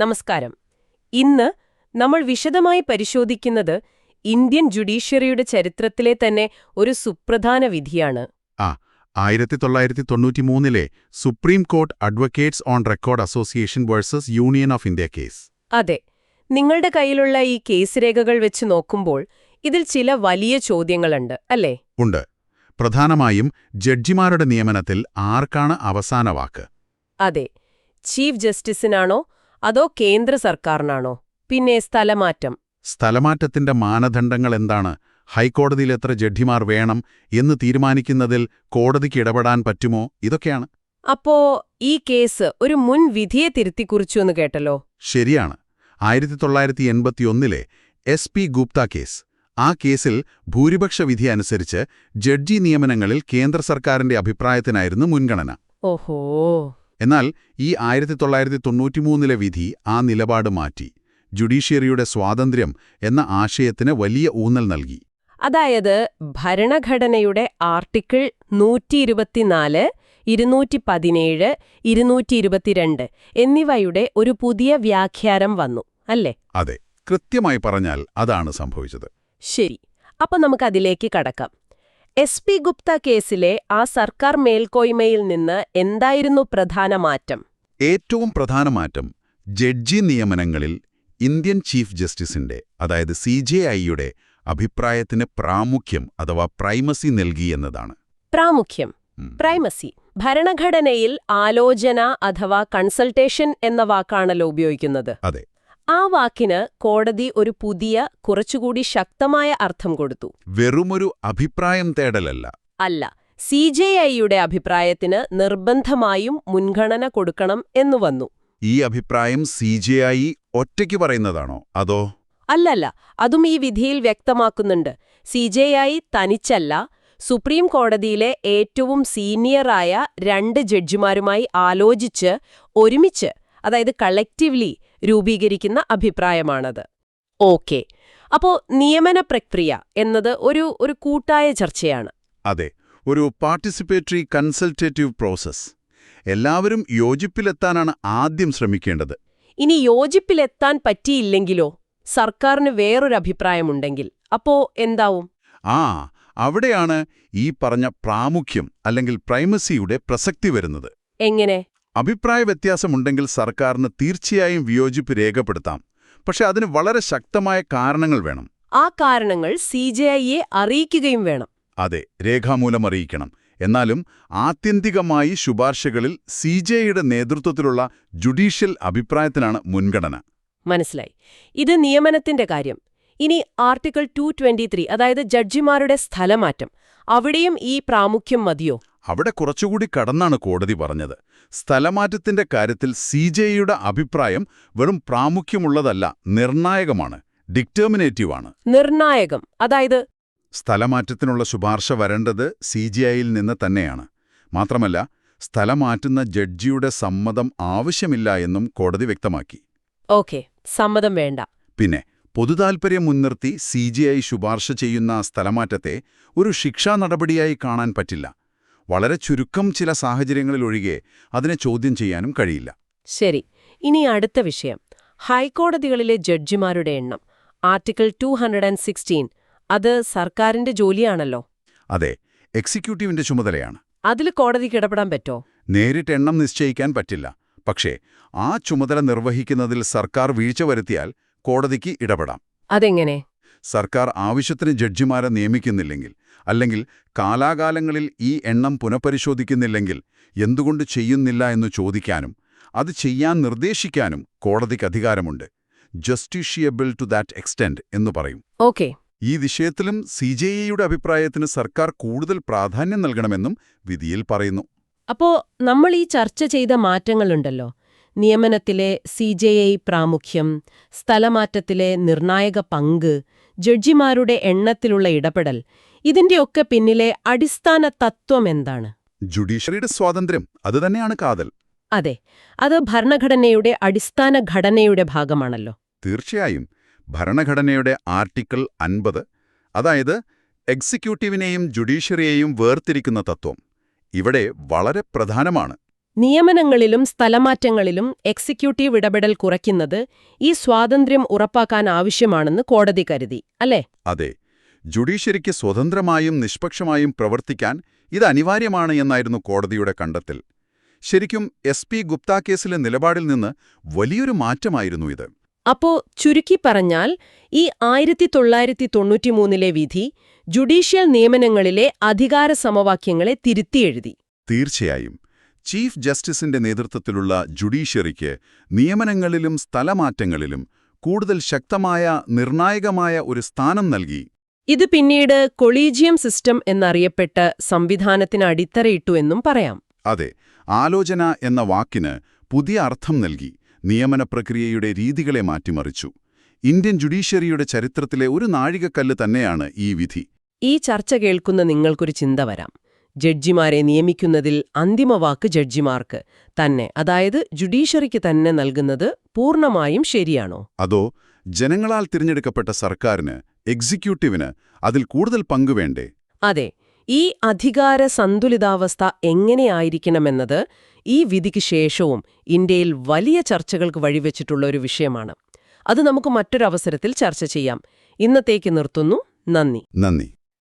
നമസ്കാരം. ഇന്ന് നമ്മൾ വിശദമായി പരിശോധിക്കുന്നത് ഇന്ത്യൻ ജുഡീഷ്യറിയുടെ ചരിത്രത്തിലെ തന്നെ ഒരു സുപ്രധാന വിധിയാണ്. ആ ആയിരത്തി തൊള്ളായിരത്തി തൊണ്ണൂറ്റി മൂന്നിലെ Supreme Court Advocates on Record Association versus Union of India case അതെ നിങ്ങളുടെ കയ്യിലുള്ള ഈ കേസ് രേഖകൾ വെച്ച് നോക്കുമ്പോൾ ഇതിൽ ചില വലിയ ചോദ്യങ്ങളുണ്ട് അല്ലേ? ഉണ്ട്. പ്രധാനമായും ജഡ്ജിമാരുടെ നിയമനത്തിൽ ആർക്കാണ് അവസാന വാക്ക്? അതെ ചീഫ് ജസ്റ്റിസിനാണോ അതോ കേന്ദ്ര സർക്കാരിനാണോ? പിന്നെ സ്ഥലമാറ്റം. സ്ഥലമാറ്റത്തിന്റെ മാനദണ്ഡങ്ങൾ എന്താണ്? ഹൈക്കോടതിയിൽ എത്ര ജഡ്ജിമാർ വേണം എന്ന് തീരുമാനിക്കുന്നതിൽ കോടതിക്ക് ഇടപെടാൻ പറ്റുമോ? ഇതൊക്കെയാണ്. അപ്പോ ഈ കേസ് ഒരു മുൻ വിധിയെ തിരുത്തിക്കുറിച്ചു എന്ന് കേട്ടല്ലോ? ശരിയാണ്. ആയിരത്തി തൊള്ളായിരത്തി എൺപത്തിയൊന്നിലെ എസ് പി ഗുപ്ത കേസ്. ആ കേസിൽ ഭൂരിപക്ഷ വിധി അനുസരിച്ച് ജഡ്ജി നിയമനങ്ങളിൽ കേന്ദ്ര സർക്കാരിന്റെ അഭിപ്രായത്തിനായിരുന്നു മുൻഗണന. ഓഹോ. എന്നാൽ ഈ ആയിരത്തി തൊള്ളായിരത്തി തൊണ്ണൂറ്റിമൂന്നിലെ വിധി ആ നിലപാട് മാറ്റി. ജുഡീഷ്യറിയുടെ സ്വാതന്ത്ര്യം എന്ന ആശയത്തിന് വലിയ ഊന്നൽ നൽകി. അതായത് ഭരണഘടനയുടെ ആർട്ടിക്കിൾ നൂറ്റി ഇരുപത്തിനാല് ഇരുന്നൂറ്റി പതിനേഴ് ഇരുന്നൂറ്റി ഇരുപത്തിരണ്ട് എന്നിവയുടെ ഒരു പുതിയ വ്യാഖ്യാനം വന്നു അല്ലേ? അതെ. കൃത്യമായി പറഞ്ഞാൽ അതാണ് സംഭവിച്ചത്. ശരി. അപ്പൊ നമുക്കതിലേക്ക് കടക്കാം. എസ് പി ഗുപ്ത കേസിലെ ആ സർക്കാർ മേൽക്കോയ്മയിൽ നിന്ന് എന്തായിരുന്നു പ്രധാന മാറ്റം? ഏറ്റവും പ്രധാന മാറ്റം ജഡ്ജി നിയമനങ്ങളിൽ ഇന്ത്യൻ ചീഫ് ജസ്റ്റിസിന്റെ അതായത് സി ജെ ഐയുടെ അഭിപ്രായത്തിന് പ്രാമുഖ്യം അഥവാ പ്രൈമസി നൽകി എന്നതാണ്. പ്രാമുഖ്യം. പ്രൈമസി. ഭരണഘടനയിൽ ആലോചന അഥവാ കൺസൾട്ടേഷൻ എന്ന വാക്കാണല്ലോ ഉപയോഗിക്കുന്നത്. അതെ. ആ വാക്കിന് കോടതി ഒരു പുതിയ കുറച്ചുകൂടി ശക്തമായ അർത്ഥം കൊടുത്തു. വെറുമൊരു അഭിപ്രായം തേടലല്ല. അല്ല സി ജെ ഐയുടെ അഭിപ്രായത്തിന് നിർബന്ധമായും മുൻഗണന കൊടുക്കണം എന്നു വന്നു. ഈ അഭിപ്രായം സി ജെ ഐ ഒറ്റയ്ക്ക് പറയുന്നതാണോ? അതോ? അല്ലല്ല അതും ഈ വിധിയിൽ വ്യക്തമാക്കുന്നുണ്ട്. സി ജെ ഐ തനിച്ചല്ല സുപ്രീം കോടതിയിലെ ഏറ്റവും സീനിയറായ രണ്ട് ജഡ്ജിമാരുമായി ആലോചിച്ച് ഒരുമിച്ച് അതായത് കളക്റ്റീവ്ലി രൂപീകരിക്കുന്ന അഭിപ്രായമാണത്. ഓക്കെ അപ്പോ നിയമന പ്രക്രിയ എന്നത് ഒരു ഒരു കൂട്ടായ ചർച്ചയാണ്. അതെ. ഒരു പാർട്ടിസിപ്പേറ്ററി കൺസൾട്ടേറ്റീവ് പ്രോസസ് എല്ലാവരും യോജിപ്പിലെത്താനാണ് ആദ്യം ശ്രമിക്കേണ്ടത്. ഇനി യോജിപ്പിലെത്താൻ പറ്റിയില്ലെങ്കിലോ? സർക്കാരിന് വേറൊരു അഭിപ്രായമുണ്ടെങ്കിൽ. അപ്പോ എന്താവും? ആ അവിടെയാണ് ഈ പറഞ്ഞ പ്രാമുഖ്യം അല്ലെങ്കിൽ പ്രൈമസിയുടെ പ്രസക്തി വരുന്നത്. എങ്ങനെ? അഭിപ്രായ വ്യത്യാസമുണ്ടെങ്കിൽ സർക്കാരിന് തീർച്ചയായും വിയോജിപ്പ് രേഖപ്പെടുത്താം. പക്ഷെ അതിന് വളരെ ശക്തമായ കാരണങ്ങൾ വേണം. ആ കാരണങ്ങൾ സി അറിയിക്കുകയും വേണം. അതെ രേഖാമൂലം അറിയിക്കണം. എന്നാലും ആത്യന്തികമായി ശുപാർശകളിൽ സി ജെയുടെ നേതൃത്വത്തിലുള്ള ജുഡീഷ്യൽ അഭിപ്രായത്തിനാണ് മുൻഗണന. മനസ്സിലായി. ഇത് നിയമനത്തിന്റെ കാര്യം. ഇനി ആർട്ടിക്കിൾ ടു അതായത് ജഡ്ജിമാരുടെ സ്ഥലമാറ്റം. അവിടെയും ഈ പ്രാമുഖ്യം മതിയോ? അവിടെ കുറച്ചുകൂടി കടന്നാണ് കോടതി പറഞ്ഞത്. സ്ഥലമാറ്റത്തിന്റെ കാര്യത്തിൽ സി ജെയുടെ അഭിപ്രായം വെറും പ്രാമുഖ്യമുള്ളതല്ല നിർണായകമാണ് ഡിറ്റർമിനേറ്റീവാണ് നിർണായകം അതായത്? സ്ഥലമാറ്റത്തിനുള്ള ശുപാർശ വരേണ്ടത് സി ജി ഐയിൽ നിന്ന് തന്നെയാണ്. മാത്രമല്ല സ്ഥലമാറ്റുന്ന ജഡ്ജിയുടെ സമ്മതം ആവശ്യമില്ല എന്നും കോടതി വ്യക്തമാക്കി. ഓക്കെ സമ്മതം വേണ്ട. പിന്നെ പൊതുതാൽപര്യം മുൻനിർത്തി സി ജി ഐ ശുപാർശ ചെയ്യുന്ന സ്ഥലമാറ്റത്തെ ഒരു ശിക്ഷാ നടപടിയായി കാണാൻ പറ്റില്ല. വളരെ ചുരുക്കം ചില സാഹചര്യങ്ങളിലൊഴികെ അതിനെ ചോദ്യം ചെയ്യാനും കഴിയില്ല. ശരി. ഇനി അടുത്ത വിഷയം. ഹൈക്കോടതികളിലെ ജഡ്ജിമാരുടെ എണ്ണം. Article two hundred and sixteen. അത് സർക്കാരിന്റെ ജോലിയാണല്ലോ. അതെ എക്സിക്യൂട്ടീവിന്റെ ചുമതലയാണ്. അതിൽ കോടതിക്ക് ഇടപെടാൻ പറ്റോ? നേരിട്ട് എണ്ണം നിശ്ചയിക്കാൻ പറ്റില്ല. പക്ഷേ ആ ചുമതല നിർവഹിക്കുന്നതിൽ സർക്കാർ വീഴ്ച വരുത്തിയാൽ കോടതിക്ക് ഇടപെടാം. അതെങ്ങനെ? സർക്കാർ ആവശ്യത്തിന് ജഡ്ജിമാരെ നിയമിക്കുന്നില്ലെങ്കിൽ അല്ലെങ്കിൽ കാലാകാലങ്ങളിൽ ഈ എണ്ണം പുനഃപരിശോധിക്കുന്നില്ലെങ്കിൽ എന്തുകൊണ്ട് ചെയ്യുന്നില്ല എന്ന് ചോദിക്കാനും അത് ചെയ്യാൻ നിർദ്ദേശിക്കാനും കോടതിക്ക് അധികാരമുണ്ട്. ജസ്റ്റിഷ്യബിൾ ടു ദാറ്റ് എക്സ്റ്റെൻഡ് എന്ന് പറയും. ഓക്കെ. ഈ വിഷയത്തിലും സി ജെ ഇയുടെ അഭിപ്രായത്തിന് സർക്കാർ കൂടുതൽ പ്രാധാന്യം നൽകണമെന്നും വിധിയിൽ പറയുന്നു. അപ്പോ നമ്മൾ ഈ ചർച്ച ചെയ്ത മാറ്റങ്ങളുണ്ടല്ലോ. നിയമനത്തിലെ സി ജെ ഐ പ്രാമുഖ്യം സ്ഥലമാറ്റത്തിലെ നിർണായക പങ്ക് ജഡ്ജിമാരുടെ എണ്ണത്തിലുള്ള ഇടപെടൽ ഇതിന്റെയൊക്കെ പിന്നിലെ അടിസ്ഥാന തത്വം എന്താണ്? ജുഡീഷ്യറിയുടെ സ്വാതന്ത്ര്യം അതുതന്നെയാണ് കാതൽ. അതെ അത് ഭരണഘടനയുടെ അടിസ്ഥാന ഘടനയുടെ ഭാഗമാണല്ലോ. തീർച്ചയായും. ഭരണഘടനയുടെ ആർട്ടിക്കിൾ അൻപത് അതായത് എക്സിക്യൂട്ടീവിനെയും ജുഡീഷ്യറിയെയും വേർതിരിക്കുന്ന തത്വം ഇവിടെ വളരെ പ്രധാനമാണ്. നിയമനങ്ങളിലും സ്ഥലമാറ്റങ്ങളിലും എക്സിക്യൂട്ടീവ് ഇടപെടൽ കുറയ്ക്കുന്നത് ഈ സ്വാതന്ത്ര്യം ഉറപ്പാക്കാൻ ആവശ്യമാണെന്ന് കോടതി കരുതി അല്ലേ? അതെ. ജുഡീഷ്യറിക്ക് സ്വതന്ത്രമായും നിഷ്പക്ഷമായും പ്രവർത്തിക്കാൻ ഇത് അനിവാര്യമാണ് എന്നായിരുന്നു കോടതിയുടെ കണ്ടെത്തൽ. ശരിക്കും എസ് പി ഗുപ്ത കേസിലെ നിലപാടിൽ നിന്ന് വലിയൊരു മാറ്റമായിരുന്നു ഇത്. അപ്പോ ചുരുക്കി പറഞ്ഞാൽ ഈ ആയിരത്തി തൊള്ളായിരത്തി തൊണ്ണൂറ്റിമൂന്നിലെ വിധി ജുഡീഷ്യൽ നിയമനങ്ങളിലെ അധികാര സമവാക്യങ്ങളെ തിരുത്തിയെഴുതി തീർച്ചയായും. ചീഫ് ജസ്റ്റിസിന്റെ നേതൃത്വത്തിലുള്ള ജുഡീഷ്യറിക്ക് നിയമനങ്ങളിലും സ്ഥലമാറ്റങ്ങളിലും കൂടുതൽ ശക്തമായ നിർണായകമായ ഒരു സ്ഥാനം നൽകി. ഇത് പിന്നീട് കൊളീജിയം സിസ്റ്റം എന്നറിയപ്പെട്ട സംവിധാനത്തിന് അടിത്തറയിട്ടു എന്നും പറയാം. അതെ ആലോചന എന്ന വാക്കിന് പുതിയ അർത്ഥം നൽകി നിയമന പ്രക്രിയയുടെ രീതികളെ മാറ്റിമറിച്ചു. ഇന്ത്യൻ ജുഡീഷ്യറിയുടെ ചരിത്രത്തിലെ ഒരു നാഴികക്കല്ല് തന്നെയാണ് ഈ വിധി. ഈ ചർച്ച കേൾക്കുന്ന നിങ്ങൾക്കൊരു ചിന്ത വരാം. ജഡ്ജിമാരെ നിയമിക്കുന്നതിൽ അന്തിമ വാക്ക് ജഡ്ജിമാർക്ക് തന്നെ അതായത് ജുഡീഷ്യറിക്ക് തന്നെ നൽകുന്നത് പൂർണമായും ശരിയാണോ? അതോ ജനങ്ങളാൽ തിരഞ്ഞെടുക്കപ്പെട്ട സർക്കാരിന് എക്സിക്യൂട്ടീവിന് അതിൽ കൂടുതൽ പങ്കുവേണ്ടേ അതെ ഈ അധികാര സന്തുലിതാവസ്ഥ എങ്ങനെയായിരിക്കണമെന്നത് ഈ വിധിക്ക് ശേഷവും ഇന്ത്യയിൽ വലിയ ചർച്ചകൾക്ക് വഴിവെച്ചിട്ടുള്ള ഒരു വിഷയമാണ്. അത് നമുക്ക് മറ്റൊരവസരത്തിൽ ചർച്ച ചെയ്യാം. ഇന്നത്തേക്ക് നിർത്തുന്നു. നന്ദി. നന്ദി.